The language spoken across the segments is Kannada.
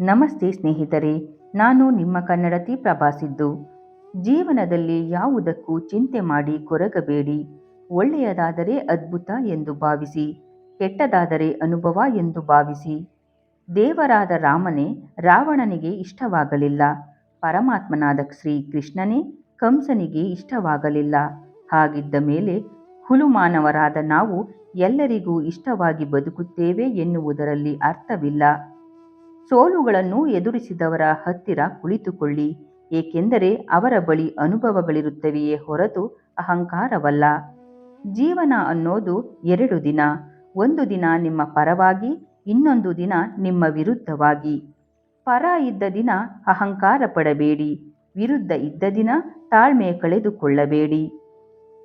ನಮಸ್ತೆ ಸ್ನೇಹಿತರೆ, ನಾನು ನಿಮ್ಮ ಕನ್ನಡತಿ ಪ್ರಭಾಸಿದ್ದು. ಜೀವನದಲ್ಲಿ ಯಾವುದಕ್ಕೂ ಚಿಂತೆ ಮಾಡಿ ಕೊರಗಬೇಡಿ. ಒಳ್ಳೆಯದಾದರೆ ಅದ್ಭುತ ಎಂದು ಭಾವಿಸಿ, ಕೆಟ್ಟದಾದರೆ ಅನುಭವ ಎಂದು ಭಾವಿಸಿ. ದೇವರಾದ ರಾಮನೇ ರಾವಣನಿಗೆ ಇಷ್ಟವಾಗಲಿಲ್ಲ. ಪರಮಾತ್ಮನಾದ ಶ್ರೀ ಕೃಷ್ಣನೇ ಕಂಸನಿಗೆ ಇಷ್ಟವಾಗಲಿಲ್ಲ. ಹಾಗಿದ್ದ ಮೇಲೆ ಹುಲುಮಾನವರಾದ ನಾವು ಎಲ್ಲರಿಗೂ ಇಷ್ಟವಾಗಿ ಬದುಕುತ್ತೇವೆ ಎನ್ನುವುದರಲ್ಲಿ ಅರ್ಥವಿಲ್ಲ. ಸೋಲುಗಳನ್ನು ಎದುರಿಸಿದವರ ಹತ್ತಿರ ಕುಳಿತುಕೊಳ್ಳಿ, ಏಕೆಂದರೆ ಅವರ ಬಳಿ ಅನುಭವಗಳಿರುತ್ತವೆಯೇ ಹೊರತು ಅಹಂಕಾರವಲ್ಲ. ಜೀವನ ಅನ್ನೋದು ಎರಡು ದಿನ, ಒಂದು ದಿನ ನಿಮ್ಮ ಪರವಾಗಿ, ಇನ್ನೊಂದು ದಿನ ನಿಮ್ಮ ವಿರುದ್ಧವಾಗಿ. ಪರ ಇದ್ದ ದಿನ ಅಹಂಕಾರ ಪಡಬೇಡಿ, ವಿರುದ್ಧ ಇದ್ದ ದಿನ ತಾಳ್ಮೆ ಕಳೆದುಕೊಳ್ಳಬೇಡಿ.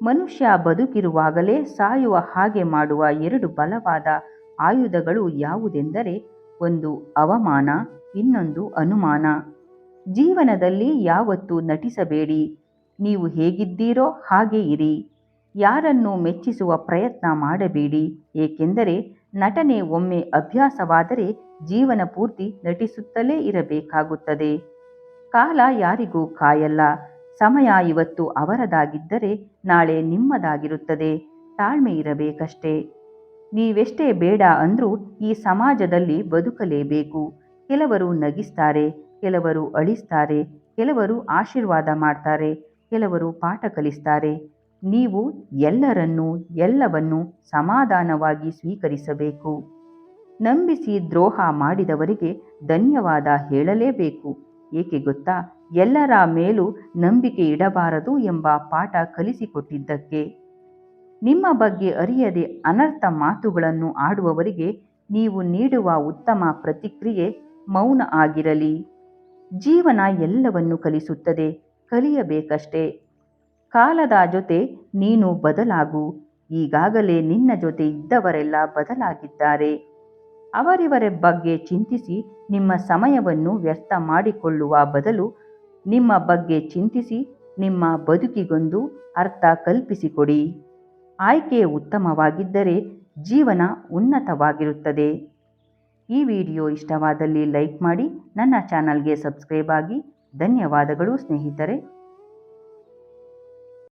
ಮನುಷ್ಯ ಬದುಕಿರುವಾಗಲೇ ಸಾಯುವ ಹಾಗೆ ಮಾಡುವ ಎರಡು ಬಲವಾದ ಆಯುಧಗಳು ಯಾವುದೆಂದರೆ ಒಂದು ಅವಮಾನ, ಇನ್ನೊಂದು ಅನುಮಾನ. ಜೀವನದಲ್ಲಿ ಯಾವತ್ತೂ ನಟಿಸಬೇಡಿ. ನೀವು ಹೇಗಿದ್ದೀರೋ ಹಾಗೆ ಇರಿ. ಯಾರನ್ನು ಮೆಚ್ಚಿಸುವ ಪ್ರಯತ್ನ ಮಾಡಬೇಡಿ. ಏಕೆಂದರೆ ನಟನೆ ಒಮ್ಮೆ ಅಭ್ಯಾಸವಾದರೆ ಜೀವನ ಪೂರ್ತಿ ನಟಿಸುತ್ತಲೇ ಇರಬೇಕಾಗುತ್ತದೆ. ಕಾಲ ಯಾರಿಗೂ ಕಾಯಲ್ಲ. ಸಮಯ ಇವತ್ತು ಅವರದಾಗಿದ್ದರೆ ನಾಳೆ ನಿಮ್ಮದಾಗಿರುತ್ತದೆ. ತಾಳ್ಮೆ ಇರಬೇಕಷ್ಟೇ. ನೀವೆಷ್ಟೇ ಬೇಡ ಅಂದರೂ ಈ ಸಮಾಜದಲ್ಲಿ ಬದುಕಲೇಬೇಕು. ಕೆಲವರು ನಗಿಸ್ತಾರೆ, ಕೆಲವರು ಅಳಿಸ್ತಾರೆ, ಕೆಲವರು ಆಶೀರ್ವಾದ ಮಾಡ್ತಾರೆ, ಕೆಲವರು ಪಾಠ ಕಲಿಸ್ತಾರೆ. ನೀವು ಎಲ್ಲರನ್ನೂ, ಎಲ್ಲವನ್ನೂ ಸಮಾಧಾನವಾಗಿ ಸ್ವೀಕರಿಸಬೇಕು. ನಂಬಿಸಿ ದ್ರೋಹ ಮಾಡಿದವರಿಗೆ ಧನ್ಯವಾದ ಹೇಳಲೇಬೇಕು. ಏಕೆ ಗೊತ್ತಾ? ಎಲ್ಲರ ಮೇಲೂ ನಂಬಿಕೆ ಇಡಬಾರದು ಎಂಬ ಪಾಠ ಕಲಿಸಿಕೊಟ್ಟಿದ್ದಕ್ಕೆ. ನಿಮ್ಮ ಬಗ್ಗೆ ಅರಿಯದೆ ಅನರ್ಥ ಮಾತುಗಳನ್ನು ಆಡುವವರಿಗೆ ನೀವು ನೀಡುವ ಉತ್ತಮ ಪ್ರತಿಕ್ರಿಯೆ ಮೌನ ಆಗಿರಲಿ. ಜೀವನ ಎಲ್ಲವನ್ನು ಕಲಿಸುತ್ತದೆ, ಕಲಿಯಬೇಕಷ್ಟೇ. ಕಾಲದ ಜೊತೆ ನೀನು ಬದಲಾಗು, ಈಗಾಗಲೇ ನಿನ್ನ ಜೊತೆ ಇದ್ದವರೆಲ್ಲ ಬದಲಾಗಿದ್ದಾರೆ. ಅವರಿವರ ಬಗ್ಗೆ ಚಿಂತಿಸಿ ನಿಮ್ಮ ಸಮಯವನ್ನು ವ್ಯರ್ಥ ಮಾಡಿಕೊಳ್ಳುವ ಬದಲು ನಿಮ್ಮ ಬಗ್ಗೆ ಚಿಂತಿಸಿ ನಿಮ್ಮ ಬದುಕಿಗೊಂದು ಅರ್ಥ ಕಲ್ಪಿಸಿಕೊಡಿ. ಆಯ್ಕೆ ಉತ್ತಮವಾಗಿದ್ದರೆ ಜೀವನ ಉನ್ನತವಾಗಿರುತ್ತದೆ. ಈ ವಿಡಿಯೋ ಇಷ್ಟವಾದಲ್ಲಿ ಲೈಕ್ ಮಾಡಿ, ನನ್ನ ಚಾನಲ್ಗೆ ಸಬ್ಸ್ಕ್ರೈಬ್ ಆಗಿ ಧನ್ಯವಾದಗಳು ಸ್ನೇಹಿತರೆ.